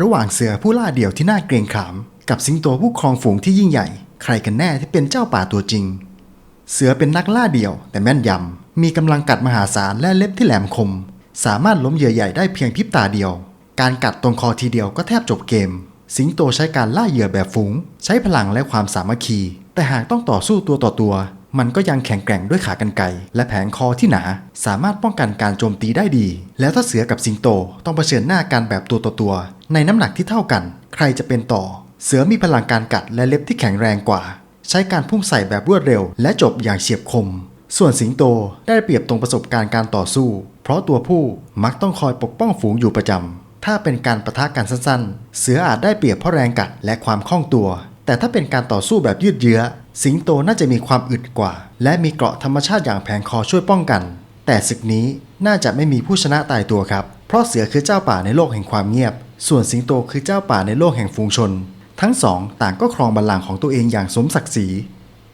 ระหว่างเสือผู้ล่าเดี่ยวที่น่าเกรงขาม กับสิงโตผู้ครองฝูงที่ยิ่งใหญ่ ใครกันแน่ที่เป็นเจ้าป่าตัวจริง เสือเป็นนักล่าเดี่ยว แต่แม่นยำ มีกำลังกัดมหาศาลและเล็บที่แหลมคม สามารถล้มเหยื่อใหญ่ได้เพียงพริบตาเดียว การกัดตรงคอทีเดียวก็แทบจบเกม สิงโตใช้การล่าเหยื่อแบบฝูง ใช้พลังและความสามัคคี แต่หากต้องต่อสู้ตัวต่อตัว มันก็ยังแข็งแกร่งด้วยขากรรไกรและแผงคอที่หนา สามารถป้องกันการโจมตีได้ดี แล้วถ้าเสือกับสิงโตต้องเผชิญหน้ากันแบบตัวต่อตัว ในน้ำหนักที่เท่ากัน ใครจะเป็นต่อ เสือมีพลังการกัดและเล็บที่แข็งแรงกว่า ใช้การพุ่งใส่แบบรวดเร็ว และจบอย่างเฉียบคม ส่วนสิงโตได้เปรียบตรงประสบการณ์การต่อสู้ เพราะตัวผู้มักต้องคอยปกป้องฝูงอยู่ประจำถ้าเป็นการประทะกันสั้นๆ เสืออาจได้เปรียบเพราะแรงกัดและความคล่องตัว แต่ถ้าเป็นการต่อสู้แบบยืดเยื้อ สิงโตน่าจะมีความอึดกว่า และมีเกราะธรรมชาติอย่างแผงคอช่วยป้องกัน แต่ศึกนี้น่าจะไม่มีผู้ชนะตายตัวครับ เพราะเสือคือเจ้าป่าในโลกแห่งความเงียบ ส่วนสิงโตคือเจ้าป่าในโลกแห่งฝูงชน ทั้งสองต่างก็ครองบัลลังก์ของตัวเองอย่างสมศักดิ์ศรี